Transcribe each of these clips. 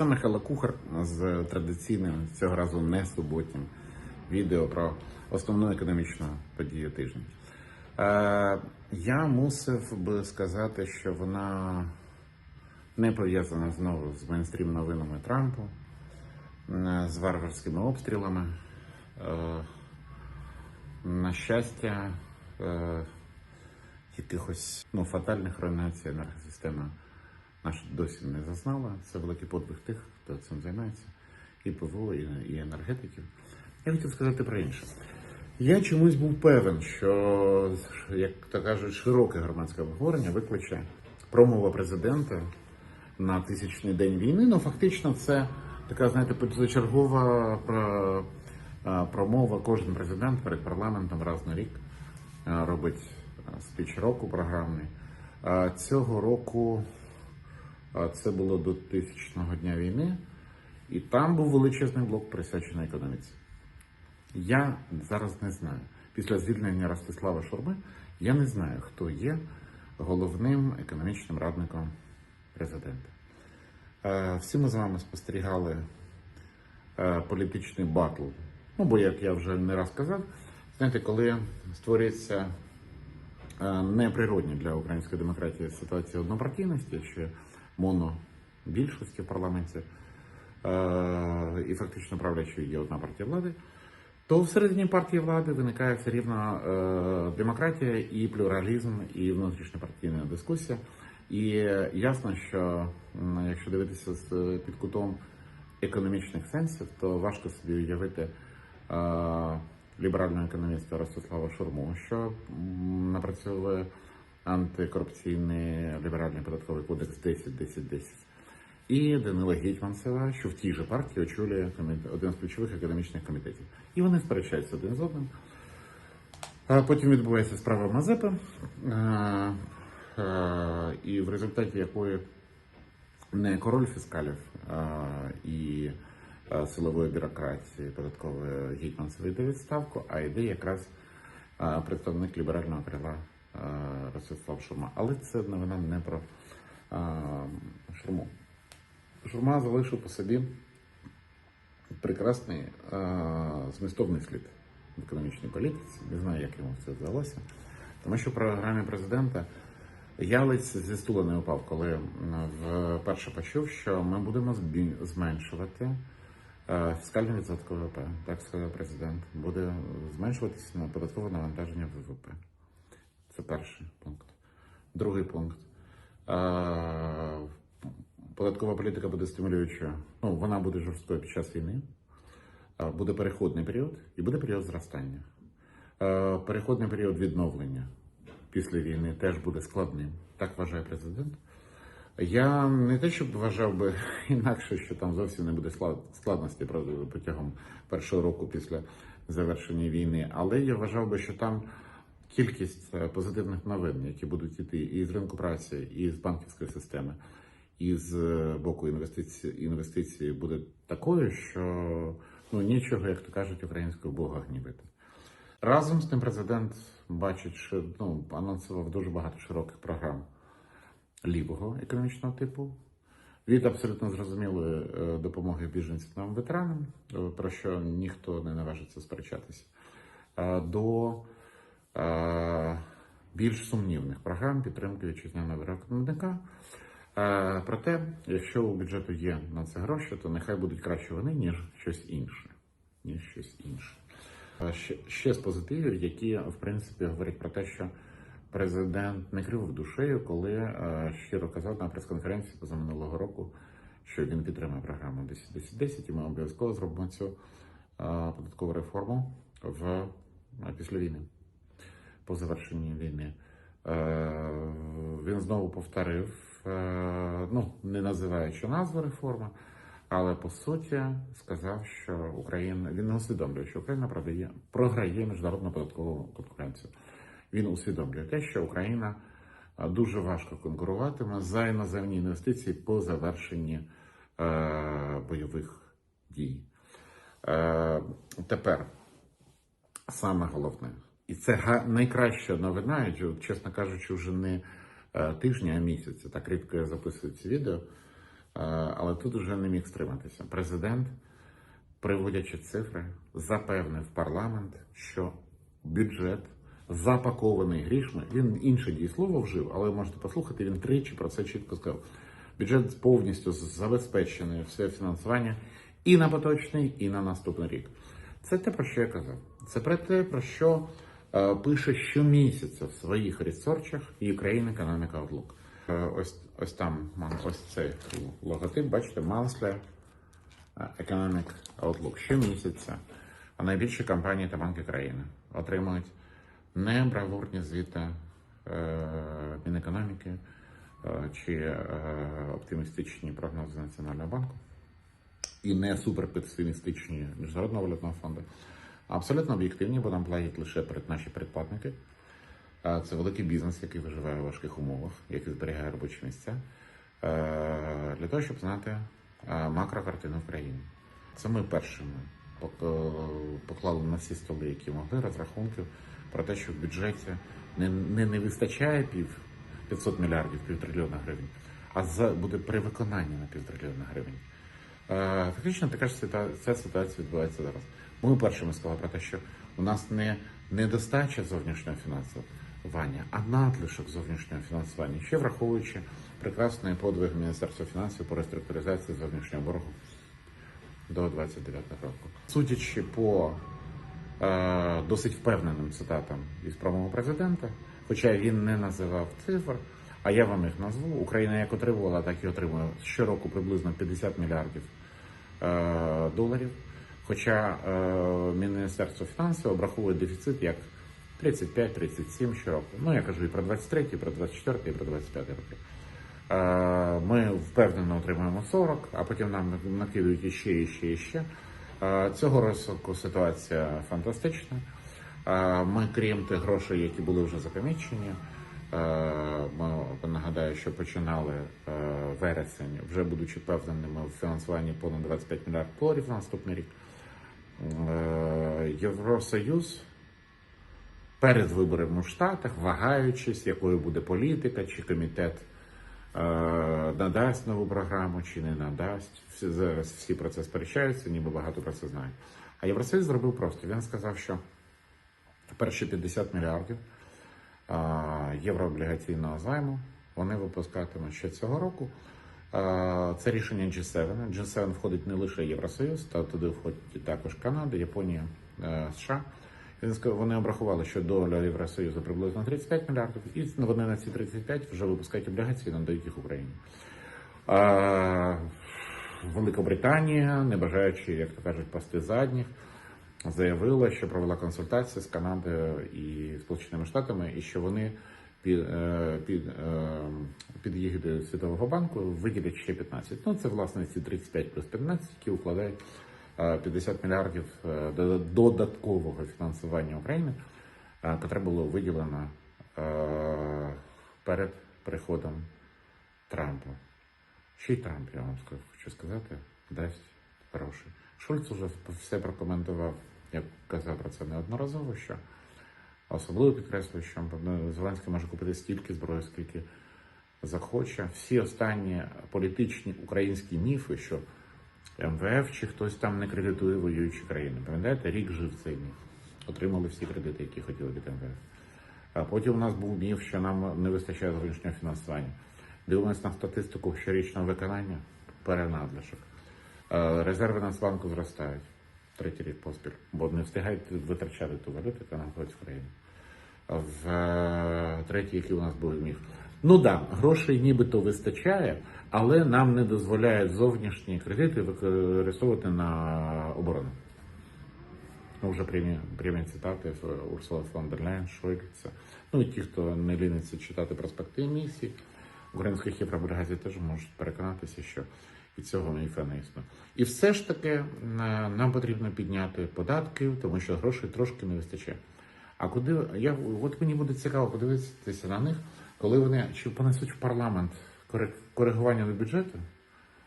Це Михайло Кухар з традиційним цього разу не суботнім відео про основну економічну подію тижня. Е, я мусив би сказати, що вона не пов'язана знову з мейнстрім новинами Трампу, з варварськими обстрілами. Е, на щастя, е, якихось ну, фатальних руйнацій енергосистеми наша досі не зазнала. Це великий подвиг тих, хто цим займається, і ПВО, і, енергетиків. Я хотів сказати про інше. Я чомусь був певен, що, як то кажуть, широке громадське обговорення викличе промова президента на тисячний день війни. Ну, фактично, це така, знаєте, позачергова промова. Кожен президент перед парламентом раз на рік робить спіч року програмний. Цього року це було до тисячного дня війни, і там був величезний блок присвячений економіці. Я зараз не знаю. Після звільнення Ростислава Шурми я не знаю, хто є головним економічним радником президента. Е, Всі ми з вами спостерігали е, політичний батл. Ну, бо, як я вже не раз казав, знаєте, коли створюється е, неприродні для української демократії ситуація однопартійності чи монобільшості в парламенті, е, і фактично правлячою є одна партія влади, то всередині партії влади виникає все рівно е, демократія і плюралізм, і внутрішньопартійна дискусія. І ясно, що якщо дивитися з під кутом економічних сенсів, то важко собі уявити е, ліберального економіста Ростислава Шурму, що напрацьовує антикорупційний ліберальний податковий кодекс 10-10-10. І Данила Гетьманцева, що в тій же партії очолює один з ключових економічних комітетів. І вони сперечаються один з одним. Потім відбувається справа Мазепи, і в результаті якої не король фіскалів і силової бюрократії податкової Гетьманцева йде відставку, а йде якраз представник ліберального крила Ростислав Шурма. Але це новина не про Шурму. Шурма залишив по собі прекрасний змістовний слід в економічній політиці. Не знаю, як йому це вдалося. Тому що в програмі президента я ледь зі стула не упав, коли вперше почув, що ми будемо зменшувати е, фіскальний відсоток ВВП. Так сказав президент. Буде зменшуватися на податкове навантаження ВВП. Це перший пункт. Другий пункт. Податкова політика буде стимулюючою. Ну, вона буде жорсткою під час війни. Буде переходний період і буде період зростання. Переходний період відновлення після війни теж буде складним. Так вважає президент. Я не те, щоб вважав би інакше, що там зовсім не буде складності про- протягом першого року після завершення війни, але я вважав би, що там кількість е, позитивних новин, які будуть йти і з ринку праці, і з банківської системи, і з е, боку інвестицій, інвестицій буде такою, що ну нічого, як то кажуть, українського Бога гнівити. Разом з тим президент бачить, що ну, анонсував дуже багато широких програм лівого економічного типу. Від абсолютно зрозумілої е, допомоги біженцям ветеранам, про що ніхто не наважиться сперечатися, до більш сумнівних програм підтримки вітчизняного виробника. Проте, якщо у бюджету є на це гроші, то нехай будуть краще вони, ніж щось інше. Ніж щось інше. Ще, ще з позитивів, які в принципі говорять про те, що президент не кривив душею, коли щиро казав на прес-конференції позаминулого року, що він підтримує програму 10-10-10, і ми обов'язково зробимо цю податкову реформу в після війни, по завершенні війни. Е, Він знову повторив, е, ну не називаючи назву реформи, але по суті сказав, що Україна він не усвідомлює, що Україна продає програє міжнародну податкову конкуренцію. Він усвідомлює те, що Україна дуже важко конкуруватиме за іноземні інвестиції по завершенні е, бойових дій. Е, тепер саме головне, і це найкраща новина, чесно кажучи, вже не е, тижні, а місяці. Так рідко я записую ці відео. але тут вже не міг стриматися. Президент, приводячи цифри, запевнив парламент, що бюджет запакований грішми. Він інше дієслово вжив, але ви можете послухати, він тричі про це чітко сказав. Бюджет повністю забезпечений все фінансування і на поточний, і на наступний рік. Це те, про що я казав. Це про те, про що е, пише щомісяця в своїх ресерчах Ukraine Economic Outlook. Е, ось, ось там ось цей логотип, бачите, Monthly Economic Outlook. Щомісяця найбільші компанії та банки країни отримують не бравурні звіти е, Мінекономіки е, чи е, оптимістичні прогнози Національного банку і не суперпесимістичні Міжнародного валютного фонду, абсолютно об'єктивні, бо нам платять лише наші передплатники. А Це великий бізнес, який виживає у важких умовах, який зберігає робочі місця, е, для того, щоб знати е, макрокартину в країні. Це ми першими поклали на всі столи, які могли, розрахунків про те, що в бюджеті не, не, не вистачає пів 500 мільярдів, півтрильйона гривень, а за, буде перевиконання на півтрильйона гривень. Е, Фактично така ж ця ситуація відбувається зараз. Ми першими сказали про те, що у нас не недостача зовнішнього фінансування, а надлишок зовнішнього фінансування, ще враховуючи прекрасний подвиг Міністерства фінансів по реструктуризації зовнішнього боргу до 29 року. Судячи по е, досить впевненим цитатам із промову президента, хоча він не називав цифр, а я вам їх назву. Україна як отримувала, так і отримує щороку приблизно 50 мільярдів е, доларів. Хоча е, Міністерство фінансів обраховує дефіцит як 35-37 щороку. Ну я кажу і про 23, і про 24, і про 25 роки. Е, Ми впевнено отримаємо 40, а потім нам накидують іще, іще, іще. Е, Цього року ситуація фантастична. Ми, крім тих грошей, які були вже запомічені, е, ми нагадаю, що починали вересень, вже будучи впевненими в фінансуванні понад 25 мільярдів доларів на наступний рік. Е, Євросоюз перед виборами в Штатах, вагаючись, якою буде політика, чи комітет е, надасть нову програму, чи не надасть. Всі зараз всі про це сперечаються, ніби багато про це знають. А Євросоюз зробив просто. Він сказав, що перші 50 мільярдів е, єврооблігаційного займу вони випускатимуть ще цього року. Це рішення G7. G7 входить не лише Євросоюз, та туди входить також Канада, Японія, е, США. Вони обрахували, що доля Євросоюзу приблизно 35 мільярдів, і вони на ці 35 вже випускають облігації і надають їх Україні. А, Велика Британія, не бажаючи, як то кажуть, пасти задніх, заявила, що провела консультації з Канадою і Сполученими Штатами, і що вони під, е, під, е, під єгидою Світового банку виділять ще 15. Ну, це власне ці 35 плюс 15, які укладають е, 50 мільярдів е, до- додаткового фінансування України, е, котре було виділено перед приходом Трампа. Ще Трамп, я вам скажу, хочу сказати, дасть гроші. Шульц уже все прокоментував, як казав про це неодноразово, що особливо підкреслюю, що ну, Зеленський може купити стільки зброї, скільки захоче. Всі останні політичні українські міфи, що МВФ чи хтось там не кредитує воюючі країни. Пам'ятаєте, рік жив цей міф. Отримали всі кредити, які хотіли від МВФ. А потім у нас був міф, що нам не вистачає зовнішнього фінансування. Дивимось на статистику щорічного виконання перенадлишок. Е, Резерви Нацбанку зростають третій рік поспіль, бо не встигають витрачати ту валюту, яка знаходиться в країні. В е, третій, який у нас був міф. Ну да, грошей нібито вистачає, але нам не дозволяють зовнішні кредити використовувати на оборону. Ну, вже прямі, прямі цитати Урсула фон дер Ляйн, Шойгца. Ну і ті, хто не ліниться читати проспекти емісій, українських єврооблігацій теж можуть переконатися, що і цього міфа не існує. І все ж таки е, нам потрібно підняти податки, тому що грошей трошки не вистачає. А куди я от мені буде цікаво подивитися на них, коли вони чи понесуть в парламент коригування до бюджету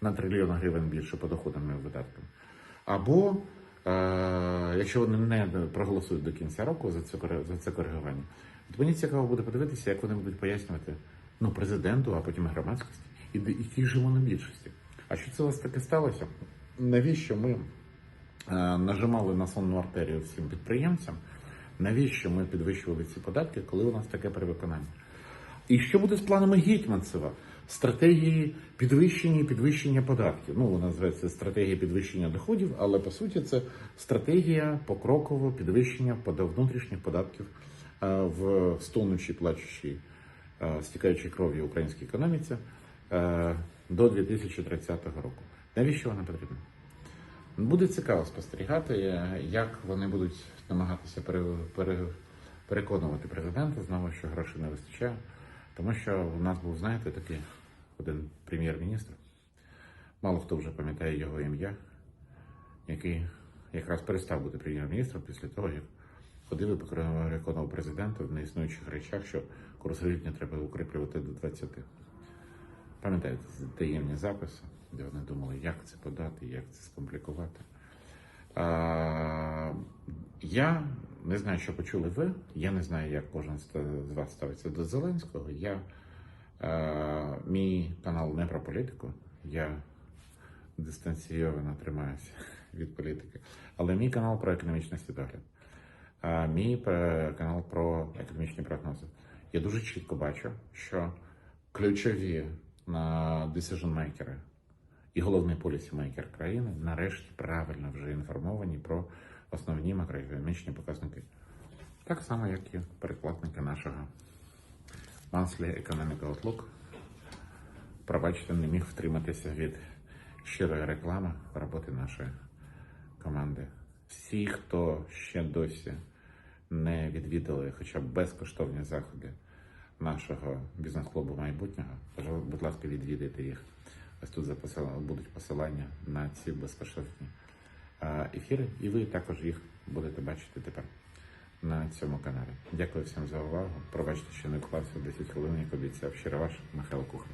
на трильйон гривень більше по доходам і видаткам, або е, якщо вони не проголосують до кінця року за це за це коригування, то мені цікаво буде подивитися, як вони будуть пояснювати ну президенту, а потім громадськості, і, і якій же монобільшості. А що це у вас таке сталося? Навіщо ми е, нажимали на сонну артерію всім підприємцям? Навіщо ми підвищували ці податки, коли у нас таке перевиконання? І що буде з планами Гетьманцева? Стратегії підвищення і підвищення податків. Ну, вона називається стратегія підвищення доходів, але по суті це стратегія покрокового підвищення внутрішніх податків е, в стонучій, плачущій, е, стікаючій кров'ю українській економіці е, до 2030 року. Навіщо вона потрібна? Буде цікаво спостерігати, як вони будуть намагатися пере, пере, переконувати президента знову, що грошей не вистачає. Тому що у нас був, знаєте, такий один прем'єр-міністр, мало хто вже пам'ятає його ім'я, який якраз перестав бути прем'єр-міністром після того, як ходив і переконував президента в неіснуючих речах, що курс гривні треба укріплювати до 20. Пам'ятаєте, таємні записи, де вони думали, як це подати, як це скомплікувати. Я не знаю, що почули ви. Я не знаю, як кожен з вас ставиться до Зеленського. Я, а, мій канал не про політику. Я дистанційовано тримаюся від політики. Але мій канал про економічний світогляд. А мій е, канал про економічні прогнози. Я дуже чітко бачу, що ключові на decision-мейкери і головний полісімейкер країни нарешті правильно вже інформовані про основні макроекономічні показники. Так само, як і перекладники нашого Monthly Economic Outlook. Пробачте, не міг втриматися від щирої реклами роботи нашої команди. Всі, хто ще досі не відвідали хоча б безкоштовні заходи нашого бізнес-клубу майбутнього, будь ласка, відвідайте їх. Ось тут будуть посилання на ці безкоштовні ефіри, і ви також їх будете бачити тепер на цьому каналі. Дякую всім за увагу. Пробачте, що не вклався в 10 хвилин, як обіцяв. Щиро ваш Михайло Кухар.